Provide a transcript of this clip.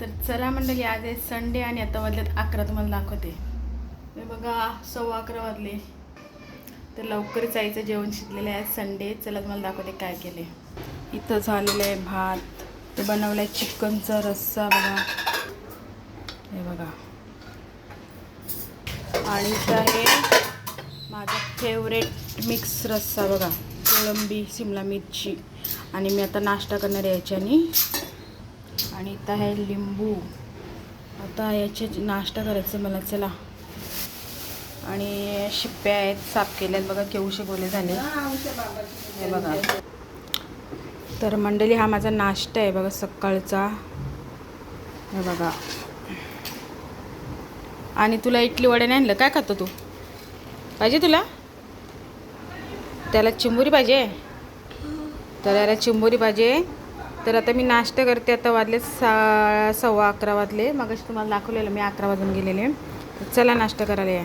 तर चला मंडळी आज आहे संडे आणि आता वाजलेत अकरा. तुम्हाला दाखवते. हे बघा सव्वा अकरा वाजले. तर लवकर जायचं जेवण शिकलेलं आहे संडे चला तुम्हाला दाखवते काय केले. इथं झालेलं आहे भात. ते बनवलं आहे चिकनचा रस्सा बघा. हे बघा. आणि इथं आहे माझा फेवरेट मिक्स रस्सा बघा. कोळंबी सिमला मिरची. आणि मी आता नाश्ता करणार याच्याने. आणि इथं आहे लिंबू. आता याचे नाश्ता करायचं मला चला. आणि शिप्प्या आहेत साफ केल्या आहेत बघा केवशे गोले झाले. हे बघा. तर मंडळी हा माझा नाश्ता आहे. बघा सकाळचा. हे बघा. आणि तुला इडली वडे नाही आणलं? काय खातो तू? पाहिजे तुला? त्याला चिंबोरी पाहिजे? तर याला चिंबोरी पाहिजे? तर आता मी नाश्ता करते आता वाजले सा सव्वा अकरा वाजले. मग तुम्हाला दाखवलेलं मी अकरा वाजून गेलेले. चला नाश्ता करायला या.